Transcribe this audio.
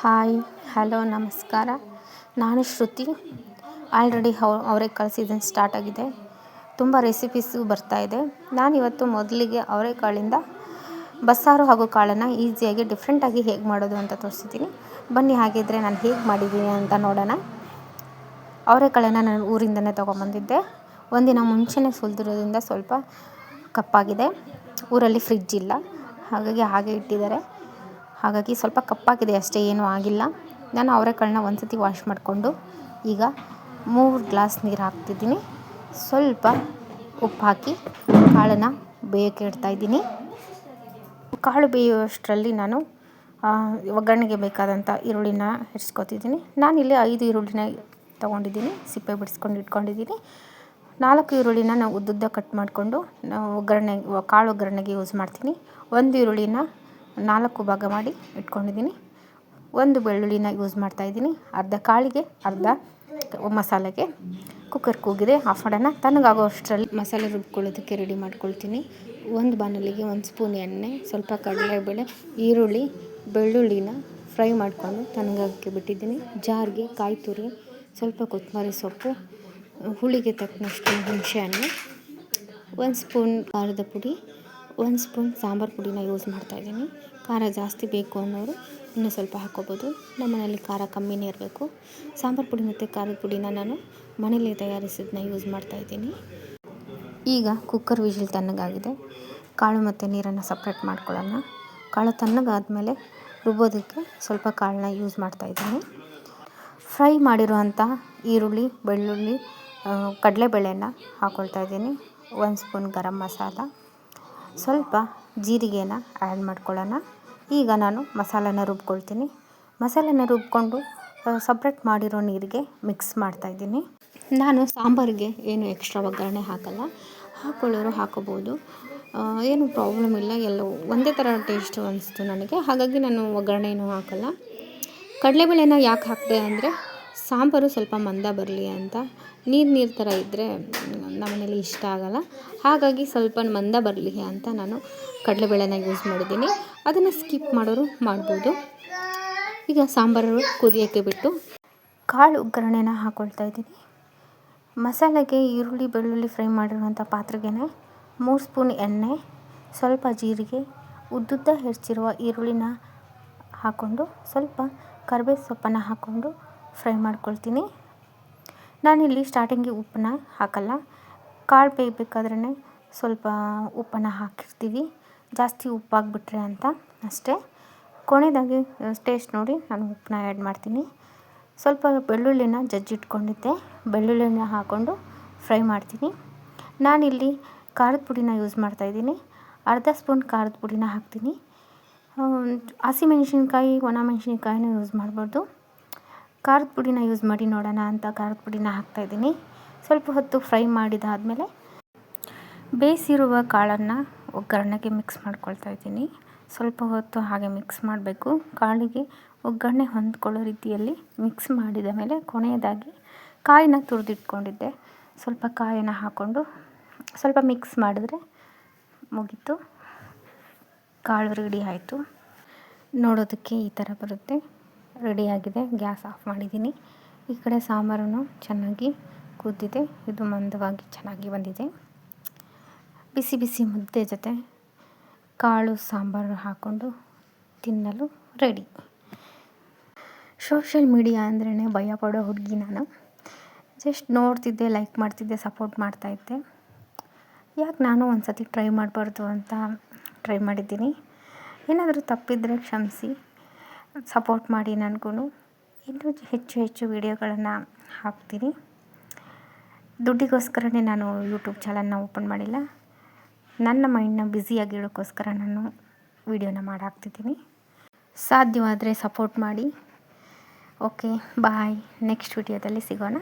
Hi, hello, ನಮಸ್ಕಾರ. ನಾನು Shruti. Already ಅವರೆಕಾಳು ಸೀಸನ್ ಸ್ಟಾರ್ಟ್ ಆಗಿದೆ. ತುಂಬ ರೆಸಿಪೀಸು ಬರ್ತಾಯಿದೆ ನಾನಿವತ್ತು ಮೊದಲಿಗೆ ಅವರೆಕಾಳಿಂದ ಬಸ್ಸಾರು ಹಾಗೂ ಕಾಳನ್ನು ಈಸಿಯಾಗಿ ಡಿಫ್ರೆಂಟಾಗಿ ಹೇಗೆ ಮಾಡೋದು ಅಂತ ತೋರಿಸ್ತೀನಿ ಬನ್ನಿ ಹಾಗಿದ್ದರೆ ನಾನು ಹೇಗೆ ಮಾಡಿದ್ದೀನಿ ಅಂತ ನೋಡೋಣ. ಅವರೆಕಾಳನ್ನು ನಾನು ಊರಿಂದನೇ ತೊಗೊಂಬಂದಿದ್ದೆ. ಒಂದಿನ ಮುಂಚೆನೇ ಸುಲಿದಿರೋದ್ರಿಂದ ಸ್ವಲ್ಪ ಕಪ್ಪಾಗಿದೆ. ಊರಲ್ಲಿ ಫ್ರಿಜ್ ಇಲ್ಲ. ಹಾಗಾಗಿ ಹಾಗೆ ಇಟ್ಟಿದ್ದಾರೆ. ಹಾಗಾಗಿ ಸ್ವಲ್ಪ ಕಪ್ಪಾಗಿದೆ ಅಷ್ಟೇ, ಏನೂ ಆಗಿಲ್ಲ. ನಾನು ಅವರೆಕಾಳನ್ನ ಒಂದು ಸತಿ ವಾಶ್ ಮಾಡಿಕೊಂಡು ಈಗ ಮೂರು ಗ್ಲಾಸ್ ನೀರು ಹಾಕ್ತಿದ್ದೀನಿ. ಸ್ವಲ್ಪ ಉಪ್ಪು ಹಾಕಿ ಕಾಳನ್ನು ಬೇಯೋಕ್ಕೆ ಇಡ್ತಾಯಿದ್ದೀನಿ ಕಾಳು ಬೇಯುವಷ್ಟರಲ್ಲಿ ನಾನು ಒಗ್ಗರಣೆಗೆ ಬೇಕಾದಂಥ ಈರುಳ್ಳಿನ ನಾನು ಇಲ್ಲಿ ಐದು ಈರುಳ್ಳಿನ ತೊಗೊಂಡಿದ್ದೀನಿ, ಸಿಪ್ಪೆ ಬಿಡಿಸ್ಕೊಂಡು ಇಟ್ಕೊಂಡಿದ್ದೀನಿ. ನಾಲ್ಕು ಈರುಳ್ಳಿನ ನಾವು ಉದ್ದುದ್ದ ಕಟ್ ಮಾಡಿಕೊಂಡು ನಾವು ಒಗ್ಗರಣೆ, ಕಾಳು ಒಗ್ಗರಣೆಗೆ ಯೂಸ್ ಮಾಡ್ತೀನಿ. ಒಂದು ಈರುಳ್ಳಿನ ನಾಲ್ಕು ಭಾಗ ಮಾಡಿ ಇಟ್ಕೊಂಡಿದ್ದೀನಿ. ಒಂದು ಬೆಳ್ಳುಳ್ಳಿನ ಯೂಸ್ ಮಾಡ್ತಾಯಿದ್ದೀನಿ ಅರ್ಧ ಕಾಳಿಗೆ, ಅರ್ಧ ಮಸಾಲೆಗೆ. ಕುಕ್ಕರ್ ಕೂಗಿದೆ ಆಫ್ ಮಾಡೋಣ ತಣ್ಣಗಾಗೋ ಅಷ್ಟರಲ್ಲಿ ಮಸಾಲೆ ರುಬ್ಕೊಳ್ಳೋದಕ್ಕೆ ರೆಡಿ ಮಾಡ್ಕೊಳ್ತೀನಿ. ಒಂದು ಬಾಣಲಿಗೆ ಒಂದು ಸ್ಪೂನ್ ಎಣ್ಣೆ, ಸ್ವಲ್ಪ ಕಡಲೆಬೇಳೆ, ಈರುಳ್ಳಿ, ಬೆಳ್ಳುಳ್ಳಿನ ಫ್ರೈ ಮಾಡಿಕೊಂಡು ತನಗಾಗಕ್ಕೆ ಬಿಟ್ಟಿದ್ದೀನಿ. ಜಾರ್ಗೆ ಕಾಯಿ ತುರಿ, ಸ್ವಲ್ಪ ಕೊತ್ತಂಬರಿ ಸೊಪ್ಪು, ಹುಳಿಗೆ ತಕ್ಕನಷ್ಟು ಹುಣಸೆಹಣ್ಣು ಒಂದು ಸ್ಪೂನ್ ಖಾರದ ಪುಡಿ ಒಂದು ಸ್ಪೂನ್ ಸಾಂಬಾರು ಪುಡಿನ ಯೂಸ್ ಮಾಡ್ತಾಯಿದ್ದೀನಿ ಖಾರ ಜಾಸ್ತಿ ಬೇಕು ಅನ್ನೋರು ಇನ್ನೂ ಸ್ವಲ್ಪ ಹಾಕ್ಕೋಬೋದು. ನಮ್ಮ ಮನೆಯಲ್ಲಿ ಖಾರ ಕಮ್ಮಿನೇ ಇರಬೇಕು. ಸಾಂಬಾರು ಪುಡಿ ಮತ್ತು ಖಾರದ ಪುಡಿನ ನಾನು ಮನೇಲಿ ತಯಾರಿಸಿದ್ದನ್ನ ಯೂಸ್ ಮಾಡ್ತಾಯಿದ್ದೀನಿ ಈಗ ಕುಕ್ಕರ್ ವಿಜಿಲ್ ತಣ್ಣಗಾಗಿದೆ. ಕಾಳು ಮತ್ತು ನೀರನ್ನು ಸಪ್ರೇಟ್ ಮಾಡ್ಕೊಳ್ಳೋಣ. ಕಾಳು ತಣ್ಣಗಾದಮೇಲೆ ರುಬ್ಬೋದಕ್ಕೆ ಸ್ವಲ್ಪ ಕಾಳನ್ನ ಯೂಸ್ ಮಾಡ್ತಾಯಿದ್ದೀನಿ ಫ್ರೈ ಮಾಡಿರುವಂಥ ಈರುಳ್ಳಿ, ಬೆಳ್ಳುಳ್ಳಿ ಕಡಲೆಬೇಳೆನ ಹಾಕ್ಕೊಳ್ತಾ ಇದ್ದೀನಿ. ಒಂದು ಸ್ಪೂನ್ ಗರಂ ಮಸಾಲ. ಸ್ವಲ್ಪ ಜೀರಿಗೆನ ಆ್ಯಡ್ ಮಾಡ್ಕೊಳ್ಳೋಣ. ಈಗ ನಾನು ಮಸಾಲೆನ ರುಬ್ಕೊಳ್ತೀನಿ. ಮಸಾಲೆನ ರುಬ್ಕೊಂಡು ಸಪ್ರೇಟ್ ಮಾಡಿರೋ ನೀರಿಗೆ ಮಿಕ್ಸ್ ಮಾಡ್ತಾಯಿದ್ದೀನಿ ನಾನು ಸಾಂಬಾರಿಗೆ ಏನು ಎಕ್ಸ್ಟ್ರಾ ಒಗ್ಗರಣೆ ಹಾಕಲ್ಲ. ಹಾಕೊಳ್ಳೋರು ಹಾಕೋಬೋದು. ಏನು ಪ್ರಾಬ್ಲಮ್ ಇಲ್ಲ. ಎಲ್ಲ ಒಂದೇ ಥರ ಟೇಸ್ಟ್ ಅನಿಸ್ತು ನನಗೆ. ಹಾಗಾಗಿ ನಾನು ಒಗ್ಗರಣೆ ಏನು ಹಾಕಲ್ಲ. ಕಡಲೆಬೇಳೆನ ಯಾಕೆ ಹಾಕಿದೆ ಅಂದರೆ ಸಾಂಬಾರು ಸ್ವಲ್ಪ ಮಂದ ಬರಲಿ ಅಂತ. ನೀರು ನೀರು ಥರ ಇದ್ದರೆ ನಮ್ಮನೇಲಿ ಇಷ್ಟ ಆಗಲ್ಲ. ಹಾಗಾಗಿ ಸ್ವಲ್ಪ ಮಂದ ಬರಲಿ ಅಂತ ನಾನು ಕಡಲೆಬೇಳೆನ ಯೂಸ್ ಮಾಡಿದ್ದೀನಿ. ಅದನ್ನು ಸ್ಕಿಪ್ ಮಾಡೋರು ಮಾಡ್ಬೋದು. ಈಗ ಸಾಂಬಾರು ಕುದಿಯೋಕ್ಕೆ ಬಿಟ್ಟು ಕಾಳು ಒಗ್ಗರಣೆನ ಹಾಕ್ಕೊಳ್ತಾ ಇದ್ದೀನಿ. ಮಸಾಲೆಗೆ ಈರುಳ್ಳಿ, ಬೆಳ್ಳುಳ್ಳಿ ಫ್ರೈ ಮಾಡಿರುವಂಥ ಪಾತ್ರೆಗೆ ಮೂರು ಸ್ಪೂನ್ ಎಣ್ಣೆ, ಸ್ವಲ್ಪ ಜೀರಿಗೆ, ಉದ್ದುದ್ದ ಹೆಚ್ಚಿರುವ ಈರುಳ್ಳಿನ ಹಾಕ್ಕೊಂಡು ಸ್ವಲ್ಪ ಕರ್ಬೇವು ಸೊಪ್ಪನ್ನು ಹಾಕ್ಕೊಂಡು ಫ್ರೈ ಮಾಡ್ಕೊಳ್ತೀನಿ. ನಾನಿಲ್ಲಿ ಸ್ಟಾರ್ಟಿಂಗಿಗೆ ಉಪ್ಪನ್ನ ಹಾಕಲ್ಲ. ಕಾಳು ಬೇಯಬೇಕಾದ್ರೇ ಸ್ವಲ್ಪ ಉಪ್ಪನ್ನು ಹಾಕಿರ್ತೀವಿ. ಜಾಸ್ತಿ ಉಪ್ಪಾಗಿಬಿಟ್ರೆ ಅಂತ ಅಷ್ಟೇ. ಕೊನೆಯದಾಗಿ ಟೇಸ್ಟ್ ನೋಡಿ ನಾನು ಉಪ್ಪನ್ನ ಆ್ಯಡ್ ಮಾಡ್ತೀನಿ. ಸ್ವಲ್ಪ ಬೆಳ್ಳುಳ್ಳಿನ ಜಜ್ಜಿಟ್ಕೊಂಡಿದ್ದೆ. ಬೆಳ್ಳುಳ್ಳಿನ ಹಾಕ್ಕೊಂಡು ಫ್ರೈ ಮಾಡ್ತೀನಿ. ನಾನಿಲ್ಲಿ ಖಾರದ ಪುಡಿನ ಯೂಸ್ ಮಾಡ್ತಾಯಿದ್ದೀನಿ ಅರ್ಧ ಸ್ಪೂನ್ ಖಾರದ ಪುಡಿನ ಹಾಕ್ತೀನಿ. ಹಸಿಮೆಣ್ಸಿನ್ಕಾಯಿ, ಒಣ ಮೆಣಸಿನ್ಕಾಯಿನೂ ಯೂಸ್ ಮಾಡ್ಬೋದು ಖಾರದ ಪುಡಿನ ಯೂಸ್ ಮಾಡಿ ನೋಡೋಣ ಅಂತ ಖಾರದ ಪುಡಿನ ಹಾಕ್ತಾಯಿದ್ದೀನಿ ಸ್ವಲ್ಪ ಹೊತ್ತು ಫ್ರೈ ಮಾಡಿದಾದಮೇಲೆ ಬೇಯಿಸಿರುವ ಕಾಳನ್ನು ಒಗ್ಗರಣೆಗೆ ಮಿಕ್ಸ್ ಮಾಡ್ಕೊಳ್ತಾ ಇದ್ದೀನಿ. ಸ್ವಲ್ಪ ಹೊತ್ತು ಹಾಗೆ ಮಿಕ್ಸ್ ಮಾಡಬೇಕು. ಕಾಳಿಗೆ ಒಗ್ಗರಣೆ ಹೊಂದ್ಕೊಳ್ಳೋ ರೀತಿಯಲ್ಲಿ ಮಿಕ್ಸ್ ಮಾಡಿದ ಮೇಲೆ ಕೊನೆಯದಾಗಿ ಕಾಯಿನ ತುರಿದಿಟ್ಕೊಂಡಿದ್ದೆ. ಸ್ವಲ್ಪ ಕಾಯಿನ ಹಾಕ್ಕೊಂಡು ಸ್ವಲ್ಪ ಮಿಕ್ಸ್ ಮಾಡಿದ್ರೆ ಮುಗೀತು. ಕಾಳು ರೆಡಿ ಆಯಿತು. ನೋಡೋದಕ್ಕೆ ಈ ಥರ ಬರುತ್ತೆ. ರೆಡಿಯಾಗಿದೆ. ಗ್ಯಾಸ್ ಆಫ್ ಮಾಡಿದ್ದೀನಿ. ಈ ಕಡೆ ಸಾಂಬಾರನ್ನು ಚೆನ್ನಾಗಿ ಕುದ್ದಿದೆ. ಇದು ಮಂದವಾಗಿ ಚೆನ್ನಾಗಿ ಬಂದಿದೆ. ಬಿಸಿ ಬಿಸಿ ಮುದ್ದೆ ಜೊತೆ ಕಾಳು, ಸಾಂಬಾರು ಹಾಕ್ಕೊಂಡು ತಿನ್ನಲು ರೆಡಿ. ಸೋಷಿಯಲ್ ಮೀಡಿಯಾ ಅಂದ್ರೇ ಭಯ ಪಡೋ ಹುಡುಗಿ ನಾನು. ಜಸ್ಟ್ ನೋಡ್ತಿದ್ದೆ, ಲೈಕ್ ಮಾಡ್ತಿದ್ದೆ, ಸಪೋರ್ಟ್ ಮಾಡ್ತಾಯಿದ್ದೆ ಯಾಕೆ ನಾನು ಒಂದು ಸತಿ ಟ್ರೈ ಮಾಡಬಾರ್ದು ಅಂತ ಟ್ರೈ ಮಾಡಿದ್ದೀನಿ. ಏನಾದರೂ ತಪ್ಪಿದರೆ ಕ್ಷಮಿಸಿ. ಸಪೋರ್ಟ್ ಮಾಡಿ ನನಗೂ ಇನ್ನೂ ಹೆಚ್ಚು ಹೆಚ್ಚು ವಿಡಿಯೋಗಳನ್ನು ಹಾಕ್ತೀನಿ. ದುಡ್ಡಿಗೋಸ್ಕರನೇ ನಾನು ಯೂಟ್ಯೂಬ್ ಚಾನಲ್ನ ಓಪನ್ ಮಾಡಿಲ್ಲ. ನನ್ನ ಮೈಂಡನ್ನ ಬ್ಯುಸಿಯಾಗಿ ಇಡೋಕ್ಕೋಸ್ಕರ ನಾನು ವಿಡಿಯೋನ ಮಾಡಾಕ್ತಿದ್ದೀನಿ. ಸಾಧ್ಯವಾದರೆ ಸಪೋರ್ಟ್ ಮಾಡಿ. ಓಕೆ, ಬಾಯ್. ನೆಕ್ಸ್ಟ್ ವಿಡಿಯೋದಲ್ಲಿ ಸಿಗೋಣ.